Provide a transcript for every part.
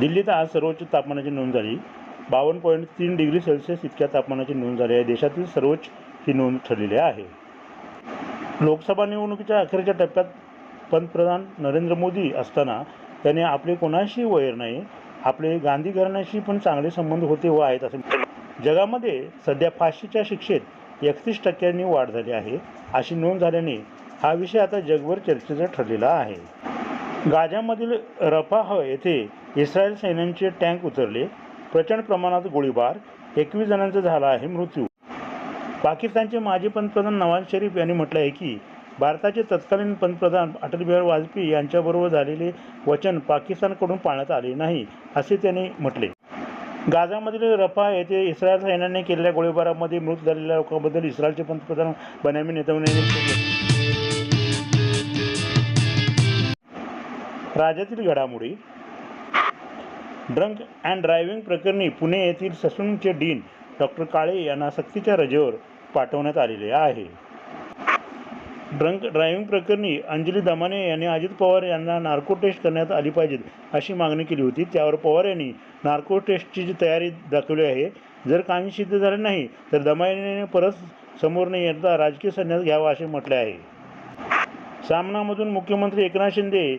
दिल्लीत आज सर्वोच्च तापमानाची नोंद झाली. बावन्न पॉईंट तीन डिग्री सेल्सिअस इतक्या तापमानाची नोंद झाली आहे. देशातील सर्वोच्च ही नोंद ठरलेली आहे. लोकसभा निवडणुकीच्या अखेरच्या टप्प्यात पंतप्रधान नरेंद्र मोदी असताना त्याने आपले कोणाशी वैर नाही आपले गांधी घराण्याशी पण चांगले संबंध होते व आहेत असे जगामध्ये सध्या फाशीच्या शिक्षेत एकतीस टक्क्यांनी वाढ झाली आहे. अशी नोंद झाल्याने हा विषय आता जगभर चर्चेचा ठरलेला आहे. गाज्यामधील रफाह येथे इस्रायल सैन्यांचे टँक उतरले प्रचंड प्रमाणात गोळीबार. एकवीस जणांचा झाला आहे मृत्यू. पाकिस्तानचे माजी पंतप्रधान नवाज शरीफ यांनी म्हटलं आहे की भारताचे तत्कालीन पंतप्रधान अटल बिहारी वाजपेयी यांच्याबरोबर झालेले वचन पाकिस्तानकडून पाळण्यात आले नाही असे त्यांनी म्हटले. गाझामधील रफा येथे इस्रायल सैन्याने केलेल्या गोळीबारामध्ये मृत झालेल्या लोकांबद्दल इस्रायलचे पंतप्रधान बनामी नेतन्याहू राज्यातील घडामोडी. ड्रंक अँड ड्रायव्हिंग प्रकरणी पुणे येथील ससूनचे डीन डॉक्टर काळे यांना सक्तीच्या रजेवर पाठवण्यात आलेले आहे. ड्रंक ड्रायव्हिंग प्रकरणी अंजली दमाने यांनी अजित पवार यांना नार्को टेस्ट करण्यात आली पाहिजेत अशी मागणी केली होती. त्यावर पवार यांनी नार्को टेस्टची जी तयारी दाखवली आहे जर काही सिद्ध झाले नाही तर दमाने परत समोर न येता राजकीय संन्यास घ्यावा असे म्हटले आहे. सामनामधून मुख्यमंत्री एकनाथ शिंदे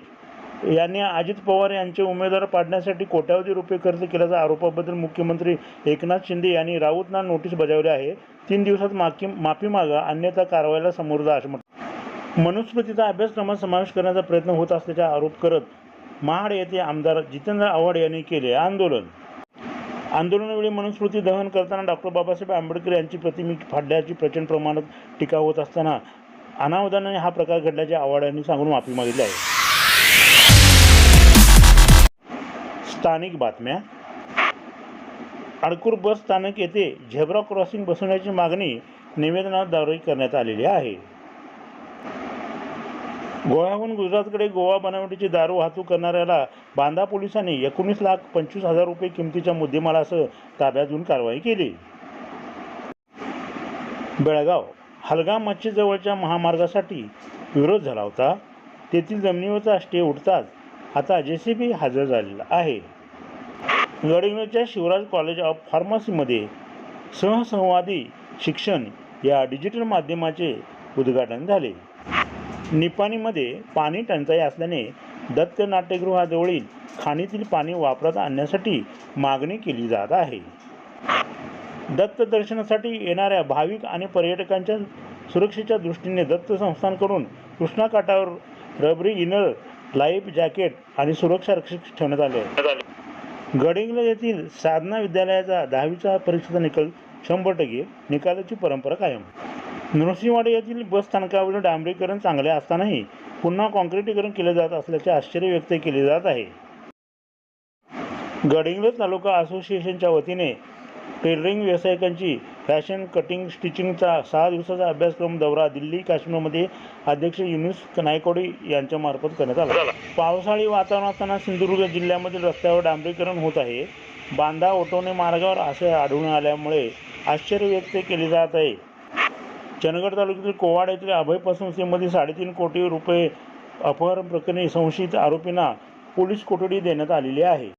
यांनी अजित पवार यांचे उमेदवार पाडण्यासाठी कोट्यावधी रुपये खर्च केल्याच्या आरोपाबद्दल मुख्यमंत्री एकनाथ शिंदे यांनी राऊतना नोटीस बजावली आहे. तीन दिवसात माफी माफी मागा अन्यथा कारवाईला समोर जा असं म्हटलं मनुस्मृतीचा अभ्यासक्रमात समावेश करण्याचा प्रयत्न होत असल्याचा आरोप करत महाड येथे आमदार जितेंद्र आव्हाड यांनी केले आंदोलन. आंदोलनावेळी मनुस्मृती दहन करताना डॉक्टर बाबासाहेब आंबेडकर यांची प्रतिमी फाडल्याची प्रचंड प्रमाणात टीका होत असताना अनावधानाने हा प्रकार घडल्याचे आव्हाड यांनी सांगून माफी मागितली आहे. स्थानिक बातम्या. अडकूर बस स्थानक येथे झेब्रा क्रॉसिंग बसवण्याची मागणी निवेदनाद्वारे करण्यात आलेली आहे. गोव्याहून गुजरातकडे गोवा बनावटीची दारू वाहतूक करणाऱ्याला बांदा पोलिसांनी एकोणीस लाख पंचवीस हजार रुपये किमतीच्या मुद्देमालासह ताब्यात घेऊन कारवाई केली. बेळगाव हलगाम मच्छीजवळच्या महामार्गासाठी विरोध झाला होता. तेथील जमिनीवरचा स्टे उठताच आता जे सी बी हजर झालेला आहे. गडहिंग्लजच्या शिवराज कॉलेज ऑफ फार्मसीमध्ये सहसंवादी शिक्षण या डिजिटल माध्यमाचे उद्घाटन झाले. निपाणीमध्ये पाणी टंचाई असल्याने दत्त नाट्यगृहाजवळील खाणीतील पाणी वापरात आणण्यासाठी मागणी केली जात आहे. दत्त दर्शनासाठी येणाऱ्या भाविक आणि पर्यटकांच्या सुरक्षेच्या दृष्टीने दत्त संस्थांकडून कृष्णाकाठावर रबरी इनर लाईफ जॅकेट आणि सुरक्षा रक्षक ठेवण्यात आले आहे गडिंग्लज येथील साधना विद्यालयाचा दहावीचा परीक्षेचा निकाल शंभर टक्के निकालाची परंपरा कायम. नृसिंहवाडी येथील बस स्थानकावरील डांबरीकरण चांगले असतानाही पुन्हा काँक्रिटीकरण केले जात असल्याचे आश्चर्य व्यक्त केले जात आहे. गडिंग्लज तालुका असोसिएशनच्या वतीने टेलरिंग व्यावसायिकांची फॅशन कटिंग स्टिचिंगचा सहा दिवसाचा अभ्यासक्रम दौरा दिल्ली काश्मीरमध्ये अध्यक्ष युनुस नायकोडी यांच्यामार्फत करण्यात आला. पावसाळी वातावरण असताना सिंधुदुर्ग जिल्ह्यामधील रस्त्यावर डांबरीकरण होत आहे. बांधा ओटवणे मार्गावर असे आढळून आल्यामुळे आश्चर्य व्यक्त केले जात आहे. चंदगड तालुक्यातील कोवाड येथील अभय पसंतीमध्ये साडेतीन कोटी रुपये अपहरण प्रकरणी संशयित आरोपींना पोलीस कोठडी देण्यात आलेली आहे.